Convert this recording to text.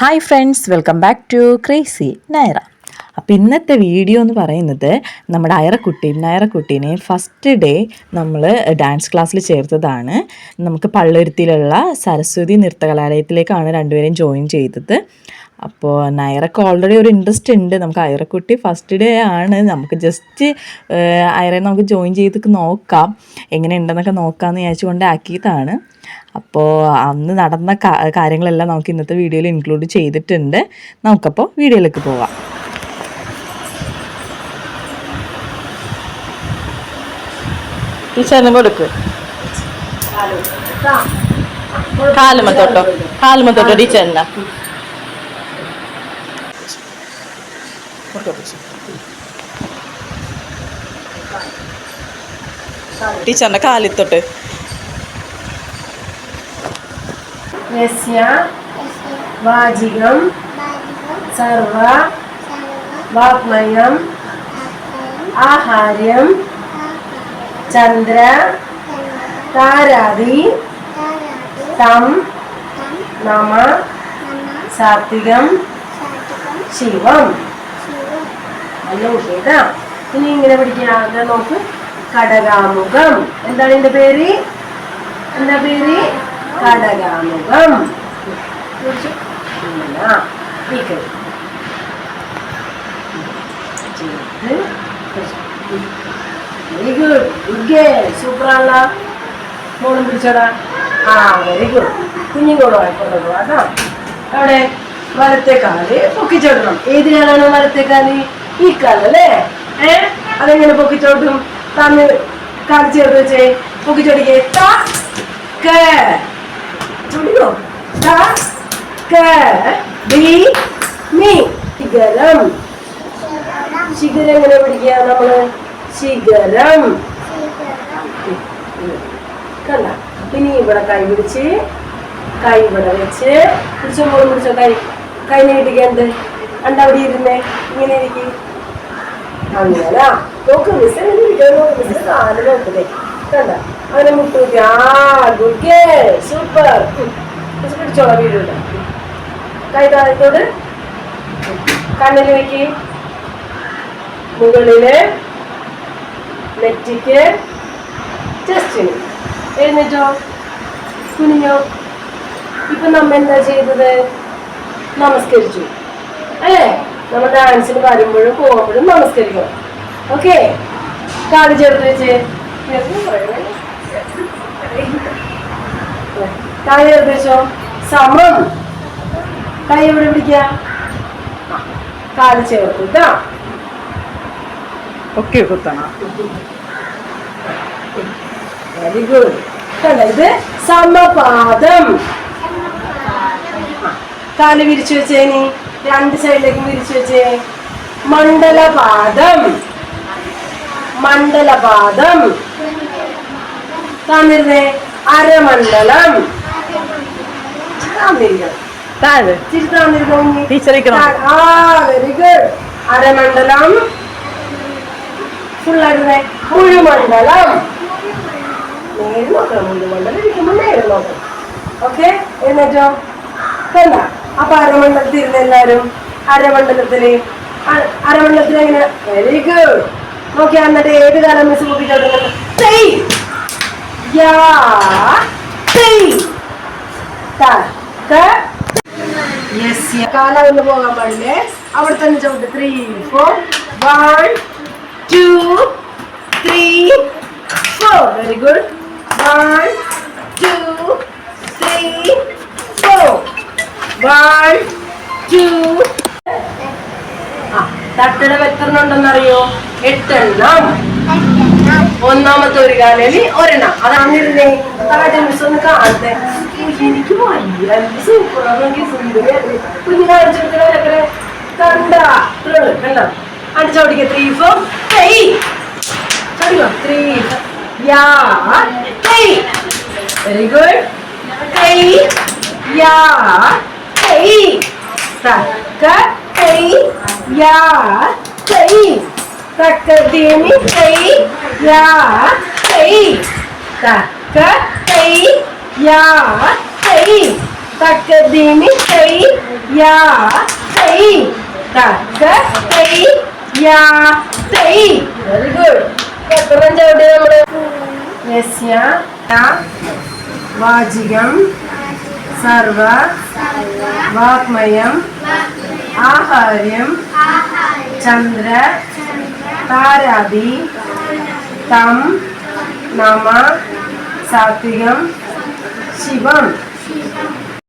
Hi friends welcome back to crazy Nayara അപ്പോൾ ഇന്നത്തെ video എന്ന് പറയുന്നത് നമ്മുടെ അയറക്കുട്ടി നയറക്കുട്ടീനെ ഫസ്റ്റ് ഡേ നമ്മൾ ഡാൻസ് ക്ലാസ്സിൽ ചേർത്തതാണ്. നമുക്ക് പള്ളുരുത്തിയിലുള്ള സരസ്വതി നൃത്തകലാലയത്തിലേക്കാണ് രണ്ടുപേരെയും ജോയിൻ ചെയ്തത്. അപ്പോൾ നയറക്ക് ഓൾറെഡി ഒരു ഇൻട്രസ്റ്റ് ഉണ്ട്. നമുക്ക് അയറക്കുട്ടി ഫസ്റ്റ് ഡേ ആണ്. നമുക്ക് ജസ്റ്റ് അയറെ നമുക്ക് ജോയിൻ ചെയ്ത് നോക്കാം. എങ്ങനെ ഉണ്ടെന്നൊക്കെ നോക്കാമെന്ന് വിചാരിച്ചുകൊണ്ട് ആക്കിയതാണ്. അപ്പോൾ അന്ന് നടന്ന കാര്യങ്ങളെല്ലാം നമുക്ക് ഇന്നത്തെ വീഡിയോയിൽ ഇൻക്ലൂഡ് ചെയ്തിട്ടുണ്ട്. നമുക്കപ്പോൾ വീഡിയോയിലേക്ക് പോവാം. ടീച്ചറിന് കൊടുക്ക് കാലുമ തൊട്ടോ കാലുമ ടീച്ചറിന്റെ കാലിൽ യസ്യ വാചികം സർവ വാഗ്മയം ആഹാര്യം ചന്ദ്ര താരാദി തം നമ സാത്വികം ശിവം. നല്ല കുട്ടിയേതാ ഇനി ഇങ്ങനെ പിടിക്കുക നോക്ക്. കടകാമുഖം എന്താണ് എന്റെ പേര്? എന്താ പേര്? കടകാമുഖം. വെരി ഗുഡ് ഗുഡ് ഗേ സൂപ്പറാണല്ല മോളും പിടിച്ചോടാ ആ വെരി ഗുഡ് കുഞ്ഞും കൂടെ കൊണ്ടുപോകാം കേട്ടോ അവിടെ വലത്തെ കാൽ പൊക്കിച്ചോടണം ഏത് കാലാണ് വലത്തെ കാൽ ഈ കാലല്ലേ ഏ അതെങ്ങനെ പൊക്കിച്ചോട്ടും തന്ന് കാൽ ചേർത്ത് വെച്ചേ പൊക്കിച്ചോടിക്കേ മീ. ശിഖരം. ശിഖരം എങ്ങനെ പിടിക്കുക നമ്മൾ? ശിഖരം. കണ്ട. ഇനി ഇവിടെ കൈ പിടിച്ച് കൈ ഇവിടെ വെച്ച്. പിടിച്ചോ മോളും പിടിച്ചോ കൈ? കൈ നീട്ടിക്കണ്ട് കണ്ട അവിടെ ഇരുന്നേ. ഇങ്ങനെ ഇരിക്കും. അങ്ങനെ. നോക്ക് മിസ് നോക്ക് മിസ് കാൽ നോക്കുന്നേ കണ്ട അങ്ങനെ മുട്ടൂത്തി ആ ഗുഡ് സൂപ്പർ മിസ് പിടിച്ചോളാം വീടില്ല കൈ താഴത്തോട്. കണ്ണിൽ വെക്ക്. മുകളിൽ. നെറ്റിക്ക്. ചെസ്റ്റിന്. എഴുന്നേറ്റോ? കുനിഞ്ഞോ? ഇപ്പൊ നമ്മ എന്താ ചെയ്തത്? നമസ്കരിച്ചു. അല്ലേ? നമ്മൾ ഡാൻസിന് വരുമ്പോഴും പോകുമ്പോഴും നമസ്കരിക്കണം. ഓക്കെ കാട് ചേർത്ത് വെച്ച്. വെച്ചോ സമം കൈ എവിടെ പിടിക്ക? കാൽ ചേർത്ത് ഒക്കെ കുത്തണം. വെരി ഗുഡ് കണ്ട ഇത്? സമപാദം. കാൽ വിരിച്ചു വെച്ചേനി രണ്ട് സൈഡിലേക്ക് വിരിച്ചു വെച്ചേ. മണ്ഡലപാദം. മണ്ഡലപാദം. Very good അരമണ്ഡലം. ഫുള്ളായിരുന്നേ മുഴുമണ്ഡലം നേരെ നോക്കണം മുഴുമണ്ഡലം ഇരിക്കുമ്പോൾ നേരെ നോക്കണം. ഓക്കെ എന്നിട്ടോ? കണ്ട? അപ്പൊ അരമണ്ഡലത്തിൽ ഇരുന്ന് എല്ലാരും അരമണ്ഡലത്തിൽ അരമണ്ഡലത്തിൽ എങ്ങനെ വെരി ഗുഡ് നോക്കിയാ എന്നിട്ട് ഏത് കാലം മിസ് കൂട്ടിച്ചോട്ടുന്നത് യാ തെയ് ത ക യെസ് കാലം ഒന്ന് പോകാൻ പാടില്ലേ? അവിടെ തന്നെ ചവിട്ട്. Three four one two three four very good one two three four one two ആ തട്ടട എത്രണ്ണം ഉണ്ടെന്നറിയോ? എട്ടെണ്ണം. ഒന്നാമത്തെ ഒരു കാലയിൽ ഒരെണ്ണം. അതാണിരുന്നേ താഴെ മിസ് ഒന്ന് കാണട്ടെ എനിക്ക് വലിയ കണ്ട കണ്ട? അടിച്ചോടിക്ക ത്രീ ഫോർ ത്രീ ചടിക്കോ ത്രീ യാ വെരി ഗുഡ് ത്രീ യാ യാ യാ ത്രീ തക്ക ത്രീ യാ ത്രീ തക്ക ദീമി ത്രീ യാ തൈ തക്ക തൈ യാ തൈ വെരി ഗുഡ് എത്ര ചവിട്ടി നമ്മൾ യസ്യ വാചികം സർവ വാഗ്മയം ആഹാര്യം ചന്ദ്ര താരാദി തം നമ സാത്വികം ശിവം